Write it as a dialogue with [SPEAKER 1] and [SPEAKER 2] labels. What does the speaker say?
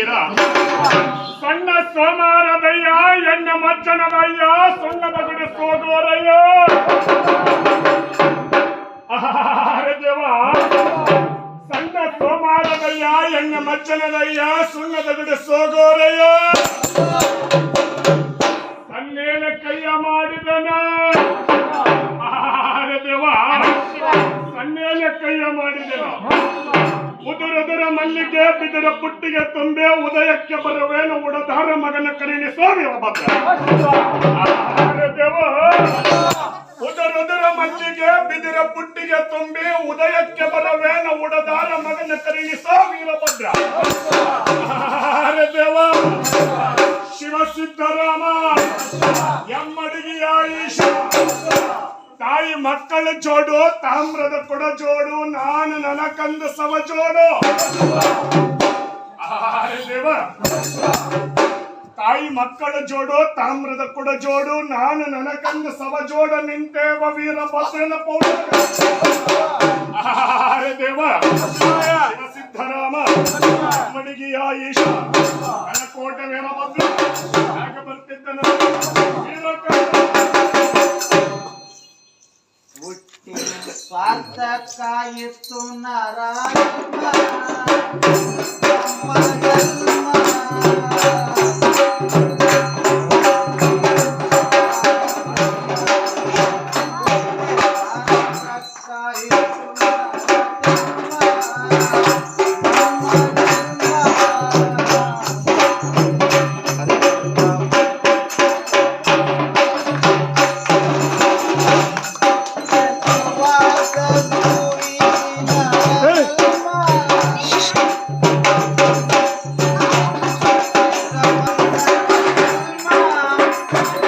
[SPEAKER 1] ವೀರ ಸಣ್ಣ ಸೋಮಾರದಯ್ಯ ಎಣ್ಣ ಮಜ್ಜನದಯ್ಯ ಸಣ್ಣ ಸೋಗೋರಯ್ಯ ಆಹಾರೆ ದೇವ. ಸಣ್ಣ ಸೋಮಾರದಯ್ಯ ಎಣ್ಣ ಮಜ್ಜನದಯ್ಯ ಸುಣ್ಣದ ಬಿಡ ಸೋಗೋರಯ್ಯ ತನ್ನೇನ ಕೈಯ ಮಾಡಿದನ? ದೇವ. ತನ್ನೇನ ಕೈಯ ಮಾಡಿದನ? ಉದುರುದುರ ಮಲ್ಲಿಗೆ ಬಿದಿರ ಪುಟ್ಟಿಗೆ ತುಂಬೆ ಉದಯಕ್ಕೆ ಬರುವೇನು ಉಡದಾರ ಮಗನ ಕರೀನಿ ಸ್ವಾಮಿ ದೇವ, ಉದುರುದುರ ಮಲ್ಲಿಗೆ ಬಿದಿರ ಪುಟ್ಟಿಗೆ ತುಂಬಿ ಉದಯಕ್ಕೆ ಬರವೇನ ಉಡದಾರ ಮಗನ ಕರೀನಿ ಸ್ವಾಮಿ ದೇವ ಶಿವ ಸಿದ್ದರಾಮ ಈಶ ತಾಯಿ ಮಕ್ಕಳ ಜೋಡು, ತಾಮ್ರದ ಕೊಡ ಜೋಡು, ನಾನು ನನಕಂದ ಕಂದ ಸವ ಜೋಡು. ತಾಯಿ ಮಕ್ಕಳ ಜೋಡು, ತಾಮ್ರದ ಕೊಡ ಜೋಡು, ನಾನು ನನಕಂದ ಕಂದ ಸವ ಜೋಡ ನಿಂತೇವ ವೀರ ಬಸವನ ಪೌಡ ದೇವ. ಸಿದ್ದರಾಮ ಮಡಿಗೆಯ ಈಶ. ಕನಕೋಟೆ ವೀರಭದ್ರ ಯಾಕ
[SPEAKER 2] సత్కాయిస్తున్నారా అమ్మ Thank you.